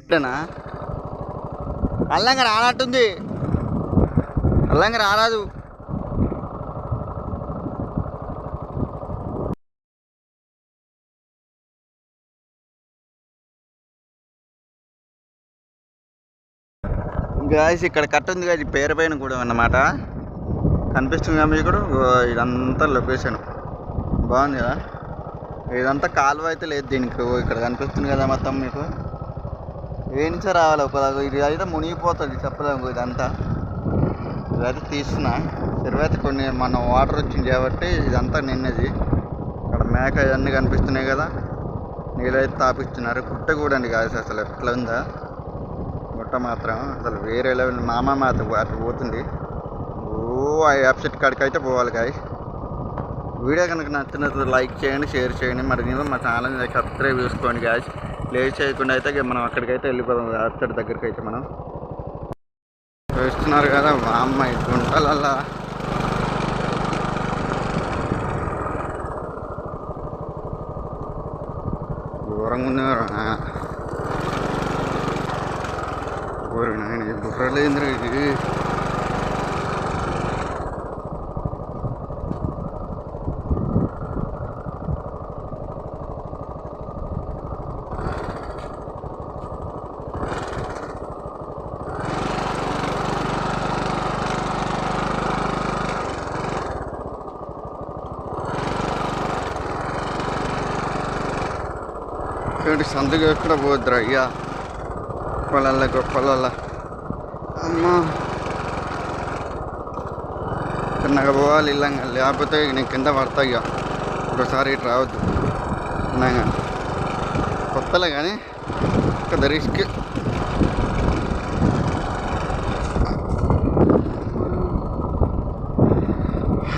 ఇట్లనా? అల్లంగా రానట్టుంది. అల్లంగా రారాదు. Guys ఇక్కడ కట్ట ఉంది కదా పేరు పైన కూడా అన్నమాట. కనిపిస్తుంది కదా మీకు ఇదంతా లొకేషన్. బాగుంది కదా? ఇదంతా కాలువ అయితే లేదు దీనికి. ఇక్కడ కనిపిస్తుంది కదా మొత్తం మీకు. ఏ నుంచో రావాలి ఒక ఇది అయితే మునిగిపోతుంది చెప్పలేము ఇదంతా. ఇదైతే తీస్తున్నా. తర్వాత కొన్ని మన వాటర్ వచ్చింది కాబట్టి ఇదంతా నిన్నది. ఇక్కడ మేక ఇవన్నీ కనిపిస్తున్నాయి కదా. నీళ్ళైతే తాపిస్తున్నారు. గుట్ట కూడా అండి కాదు అసలు ఎట్లా ఉందా? గుట్ట మాత్రం అసలు వేరే లెవెల్ మామ మాత్రం అటు పోతుంది. ఆ వెబ్సైట్ కాడికి అయితే పోవాలి గాయ వీడియో కనుక నచ్చినట్లు లైక్ చేయండి షేర్ చేయండి మరి నేను మా ఛానల్ సబ్స్క్రైబ్ చేసుకోండి గాయస్ లేట్ చేయకుండా అయితే మనం అక్కడికైతే వెళ్ళిపోదాం వెబ్సైట్ దగ్గరికి అయితే మనం చూస్తున్నారు కదా మా అమ్మాయి గుంటలల్లా దూరంగా ఉన్నారు ఊరు నాయన ఈ బుర్రలేంద్ర ఇది ఇక్కడ సందుకు ఎక్కడ పోద్దురా అయ్యా అమ్మా. చిన్నగా పోవాలి ఇల్లంగా. లేకపోతే నేను కింద పడతా ఇక. ఒకసారి ఇటు రావద్దు. చిన్నగా కొత్తలే కానీ పెద్ద రిస్క్.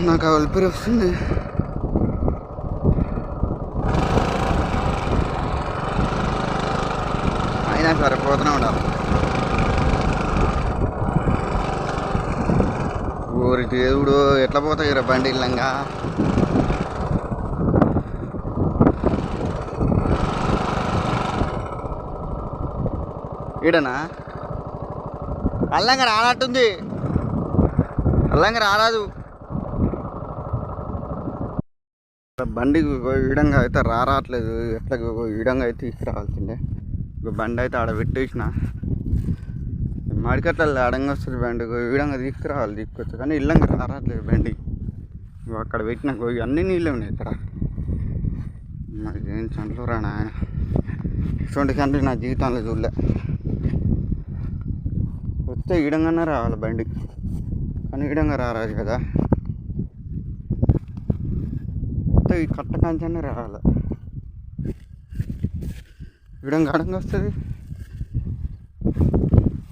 నాకు ఆ ఒలిపిరి వస్తుంది. సరిపోతూనే సరే ఉండాలి. ఊరి దేవుడు ఎట్లా పోతాయి రా బండి ఇల్లంగా ఈడనా? అల్లంగా రానట్టుంది. అల్లంగా రారాదు. బండి ఈడంగా అయితే రారాట్లేదు. ఎట్లా ఈడంగా అయితే తీసుకురావాల్సిందే. ఒక బండి అయితే ఆడ పెట్టేసిన. మడికట్ల ఆడంగా వస్తుంది బండి. ఈడంగా తీసుకురావాలి తీసుకొచ్చు కానీ ఇల్లంగా రావట్లేదు బండి. అక్కడ పెట్టిన ఇగో అన్ని నీళ్ళే ఉన్నాయి ఇక్కడ. మరి ఏం చంటలు రానా? నాయన ఇటువంటి కంటే నా జీవితంలో చూడలే. వస్తే ఈడంగానే రావాలి బండి. కానీ ఈడంగా రారాదు కదా. వస్తే ఈ కట్ట కంచానే రావాలి? ఈడంగా గాఢంగా వస్తుంది.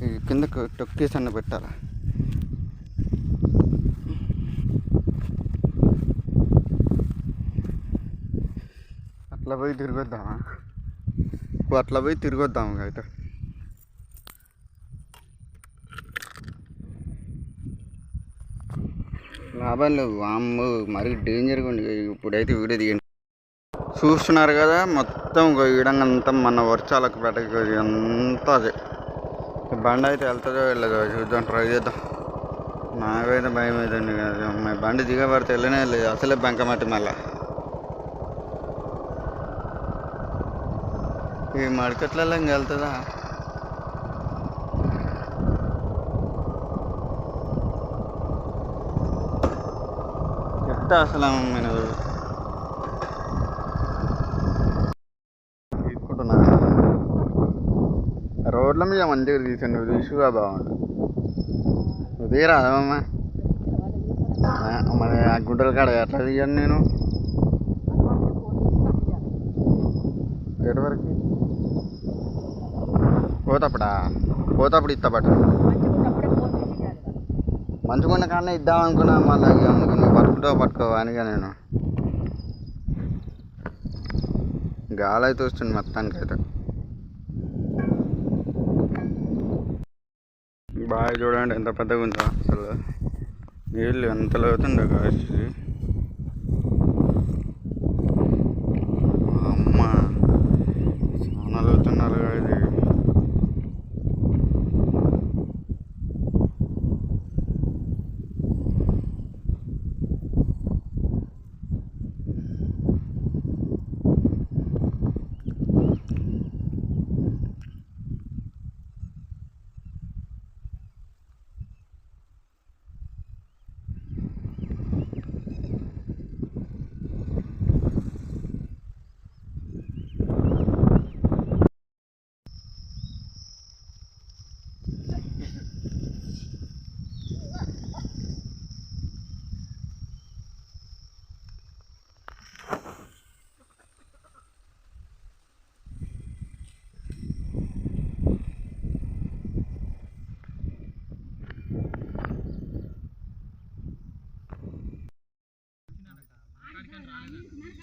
ఈ కిందకు టొక్కేసి అన్న పెట్టాలా? అట్లా పోయి తిరిగొద్దామా? అట్లా పోయి తిరిగొద్దాము అయితే. లాభాలు లేవు. అమ్మ మరీ డేంజర్గా ఉంది ఇప్పుడైతే వీడియో దిగండి. చూస్తున్నారు కదా మొత్తం ఈడంగంతా మన వర్షాలకు పెట్టక అంతా అది. బండ బండి అయితే వెళ్తుందో వెళ్ళదో చూద్దాం ట్రై చేద్దాం. నాకైతే భయం అవుతుంది కదా. బండి దిగబడితే వెళ్ళనే లేదు. అసలే బంకమట్టి మళ్ళా. ఈ మడికట్లలో ఇంక వెళ్తుందా? చెప్తా అసలు నేను మీద మంచిగా తీసాను నువ్వు తీసుకురా బాగుండు నువ్వు తీరా అమ్మా మరి ఆ గుడ్డల కాడ ఎట్లా తీయను నేను ఎటు వరకు పోతప్పుడా పోతప్పుడు ఇస్తా పట్టు మంచుకున్న కాడనే ఇద్దాం అనుకున్నా మళ్ళీ ఇక నువ్వు పట్టుకుంటా పట్టుకో అనిగా నేను గాలి అయితే వస్తుంది మొత్తానికి బాగా చూడండి ఎంత పెద్దగా ఉందో అసలు. నీళ్ళు ఎంత లోతుందో కాసి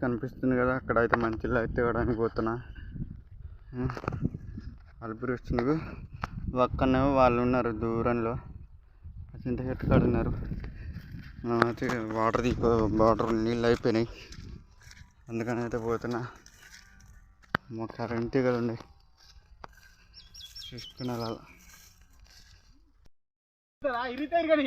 కనిపిస్తుంది కదా అక్కడ అయితే మంచి లైట్ ఇవ్వడానికి పోతున్నా. అలుపురి వస్తున్నారు పక్కనే వాళ్ళు ఉన్నారు దూరంలో. చింత చెట్టు కాడ ఉన్నారు. వాటర్ తీసుకో వాటర్ నీళ్ళు అయిపోయినాయి. అందుకని అయితే పోతున్నా. మా కరెంట్ ఇక్కడ ఉండే చూసుకున్నారు అలా ఇరితారు కానీ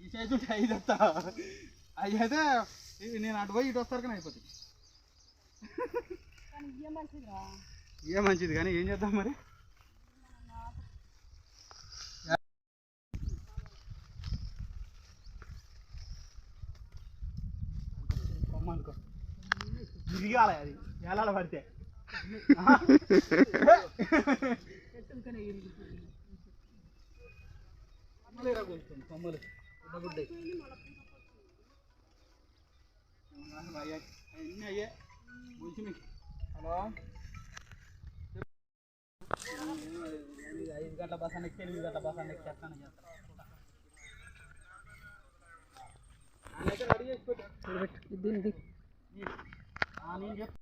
ఈ సైజు ఉంటే ఐదు వేస్తా. అవి అయితే నేను అటు పోయి ఇటు వస్తారు కానీ అయిపోతుంది ఏ మంచిది కానీ ఏం చేద్దాం మరి? అనుకో విరిగాలి అది. ఏలాడ పడితే. కొంచెం కొమ్మలు. గుడ్డగుడ్డయి అయ్యా అన్నీ అయ్యే మంచి మీకు హలో ఐదు గంటల బస్ ఎక్కి ఎనిమిది గంటల బస్ ఎక్కేస్తాను రెడీ చేసి పెట్టు నేను చెప్తా